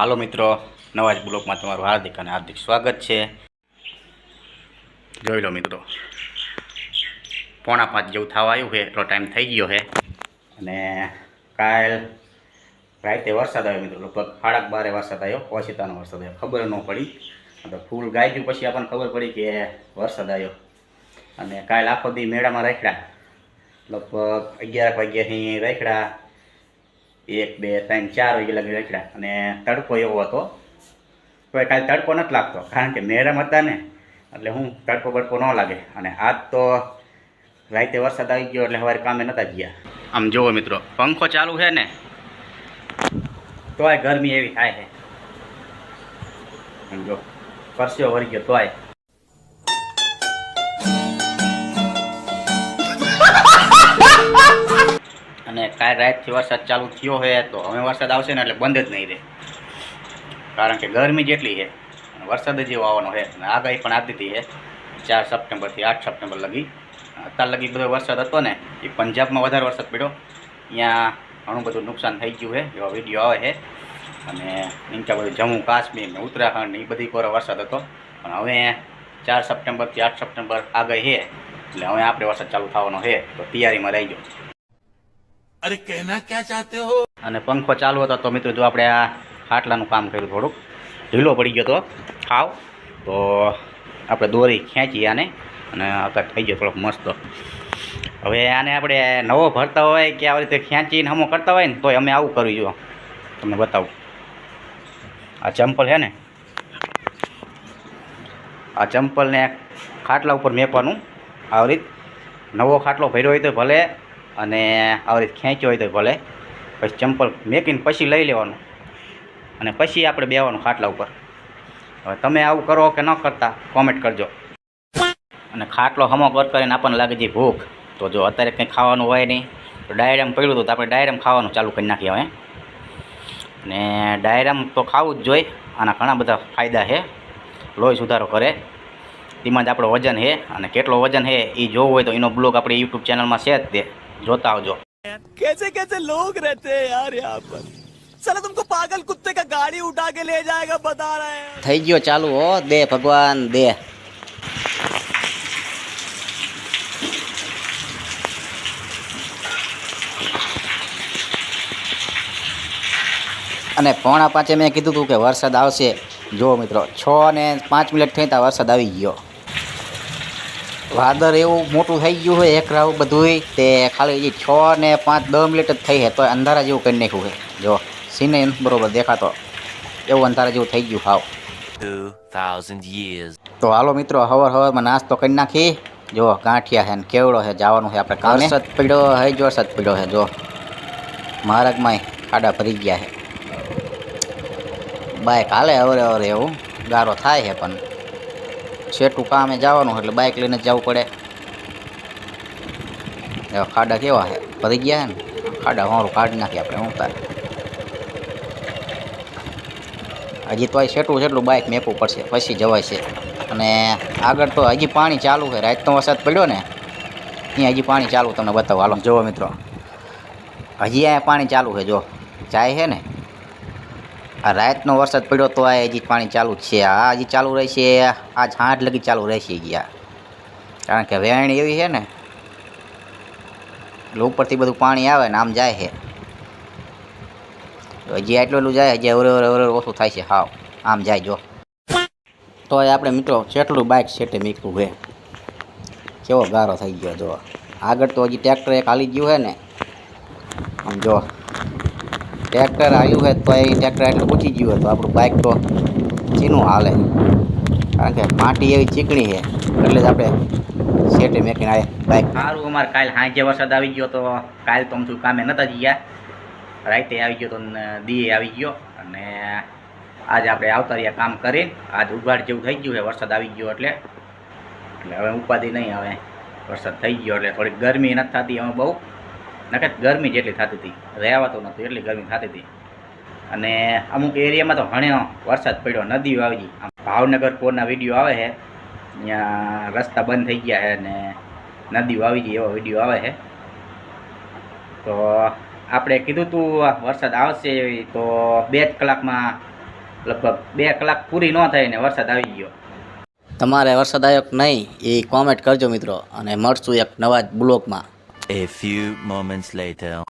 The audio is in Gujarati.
હાલો મિત્રો, નવા જ બ્લોકમાં તમારું હાર્દિક અને હાર્દિક સ્વાગત છે. જોઈ લો મિત્રો, પોણા પાંચ જેવું થવા આવ્યું છે, એટલો ટાઈમ થઈ ગયો છે. અને કાલ રાતે વરસાદ આવ્યો મિત્રો, લગભગ સાડા બારે વરસાદ આવ્યો ઓછીતાનો વરસાદ આવ્યો, ખબર ન પડી. તો ફૂલ ગાયું પછી આપણને ખબર પડી કે વરસાદ આવ્યો. અને કાલ આખો દી મેળામાં રાખ્યા, લગભગ અગિયાર વાગ્યાથી રાખ્યા. એક, બે, ત્રણ, ચાર વાગે લગી રચડ્યા અને તડકો એવો હતો. તો કાલે તડકો નથી લાગતો, કારણ કે મેરમ હતા ને, એટલે હું તડકો બડકો ન લાગે. અને આજ તો રાતે વરસાદ આવી ગયો એટલે સવારે કામે નહોતા ગયા. આમ જુઓ મિત્રો, પંખો ચાલુ છે ને, તોય ગરમી એવી થાય છે. જો પરસ્યો વળી ગયો તોય. કાલ રાતથી વરસાદ ચાલુ થયો હોય તો હવે વરસાદ આવશે ને એટલે બંધ જ નહીં રહે. કારણ કે ગરમી જેટલી છે વરસાદ જ એવો આવવાનો છે. અને આગાહી પણ આપી દીધી છે, ચાર સપ્ટેમ્બરથી આઠ સપ્ટેમ્બર લગી. અત્યાર લગી બધો વરસાદ હતો ને, એ પંજાબમાં વધારે વરસાદ પડ્યો. ત્યાં ઘણું બધું નુકસાન થઈ ગયું છે, એવા વીડિયો આવે છે. અને નીચે બધું જમ્મુ, કાશ્મીર ને ઉત્તરાખંડ એ બધી કોરો વરસાદ હતો. પણ હવે ચાર સપ્ટેમ્બરથી આઠ સપ્ટેમ્બર આગળ છે, એટલે હવે આપણે વરસાદ ચાલુ થવાનો છે, તો તૈયારીમાં રહી અરે કહેના ક્યાં ચાહતે હો? અને પંખો ચાલુ હતો તો મિત્રો જો આપણે આ ખાટલાનું કામ કર્યું થોડુંક. ઢીલો પડી ગયો તો. ખાવ. તો આપણે દોરી ખેંચી આને અને અત્યારે થઈ ગયો થોડોક મસ્ત. હવે આને આપણે નવો ભરતા હોય કે આવી રીતે ખેંચીને અમો કરતા હોય ને તો અમે આવું કરવી જો તમને બતાવું. આ ચંપલ છે ને? આ ચંપલને ખાટલા ઉપર મેપવાનું. આવી રીત. નવો ખાટલો ભર્યો હોય તો ભલે અને આવી રીતે ખેંચ્યો હોય તો ભલે. પછી ચંપલ મેકીને પછી લઈ લેવાનું. અને પછી આપણે બેવાનું ખાટલા ઉપર. હવે તમે આવું કરો કે ન કરતા કોમેન્ટ કરજો. અને ખાટલો હમો કર કરીને આપણને લાગે છે ભૂખ. તો જો અત્યારે કંઈ ખાવાનું હોય નહીં, તો ડાયરામ પડ્યું હતું તો આપણે ડાયરામ ખાવાનું ચાલુ કરી નાખીએ હવે. અને ડાયરામ તો ખાવું જ જોઈએ, આના ઘણા બધા ફાયદા છે. લોહી સુધારો કરે. તેમાં જ આપણો વજન છે. અને કેટલો વજન છે એ જોવું હોય તો એનો બ્લોગ આપણે યુટ્યુબ ચેનલમાં છે જ તે. જોતા આવજો कैसे कैसे लोग रहते हैं यार यहाँ पर चलो तुमको पागल कुत्ते का गाड़ी उठा के ले जाएगा बता रहे हैं થઈ ગયો ચાલુ હો દે ભગવાન દે અને પોણા પાંચે મેં કીધું હતું કે વરસાદ આવશે જો મિત્રો છ ને પાંચ મિનિટ થઈ ત્યાં વરસાદ આવી ગયો વાદળ એવું મોટું થઈ ગયું હોય એક રાવ બધુંય તે ખાલી છ ને પાંચ દસ મિનિટ જ થઈ છે તો અંધારા જેવું કરી નાખ્યું છે જો સીને બરોબર દેખાતો. એવું અંધારા જેવું થઈ ગયું હાવ. તો હાલો મિત્રો હવર હવરમાં નાસ્તો કરી નાખી. જો ગાંઠિયા છે ને કેવડો છે જવાનું છે આપણે કામે. સત પડ્યો. હે જો સત પડ્યો છે જો. માર્ગમાં ખાડા ભરી ગયા છે બાઇક હાલે અવરે અવરે એવું ગારો થાય છે પણ. છેટું કામે જવાનું એટલે બાઇક લઈને જવું પડે. એવા ખાડા કેવા છે ભરી ગયા ને? ખાડા મારું કાઢી નાખીએ આપણે, હું તાર. હજી તો છેટું છેટલું બાઇક મેકવું પડશે પછી જવાય છે. અને આગળ તો હજી પાણી ચાલુ છે રાતનો વરસાદ પડ્યો ને. ત્યાં હજી પાણી ચાલુ, તમને બતાવો. હાલો. જુઓ મિત્રો, હજી અહીંયા પાણી ચાલુ છે, જો. જાય છે ને? આ રાતનો વરસાદ પડ્યો તો આ હજી પાણી ચાલુ છે. આ હજી ચાલુ રહેશે આજ હાથ લગી ચાલુ રહેશે ગયા કારણ કે વેણ એવી છે ને, એટલે ઉપરથી બધું પાણી આવે ને આમ જાય છે. હજી આટલું એટલું જાય, હજી અવરે અવરે ઓછું થાય છે. હાવ, આમ જાય જો. તો આપણે મિત્રો જેટલું બાઇક સેટે મીકવું છે. કેવો ગારો થઈ ગયો, જો. આગળ તો હજી ટ્રેક્ટર એક હાલી ગયું છે ને. આમ જો. ટ્રેક્ટર આવ્યું હોય તો એ ટ્રેક્ટર એટલું ઉઠી ગયું હોય તો આપણું બાઇક તો ચીનું હાલે. કારણ કે માટી એવી ચીકણી છે, એટલે જ આપણે સેટે મેકીને આવે બાઇક સારું, અમારે કાલ સાંજે વરસાદ આવી ગયો તો કાલ તો અમથું કામે નતા ગયા. રાતે આવી ગયો તો દીએ આવી ગયો અને આજે આપણે આવતા રહ્યા કામ કરી, આજ ઉઘાડ જેવું થઈ ગયું છે, વરસાદ આવી ગયો એટલે. એટલે હવે ઉપાધિ નહીં હવે વરસાદ થઈ ગયો એટલે થોડીક ગરમી નથી થતી અમે બહુ. નકર ગરમી જેટલી થતી હતી રહેવાતું નહોતું, એટલી ગરમી થતી હતી. અને અમુક એરિયામાં તો ઘણો વરસાદ પડ્યો, નદીઓ આવી ગઈ. ભાવનગર કોરના વીડિયો આવે છે, ત્યાં રસ્તા બંધ થઈ ગયા છે અને નદીઓ આવી ગઈ એવો વીડિયો આવે છે. તો આપણે કીધું તું વરસાદ આવશે તો બે જ કલાકમાં, લગભગ બે કલાક પૂરી ન થાય ને વરસાદ આવી ગયો. તમારે વરસાદ આવ્યો નહીં એ કોમેન્ટ કરજો મિત્રો અને મળશું એક નવા જ બ્લોગમાં. A few moments later.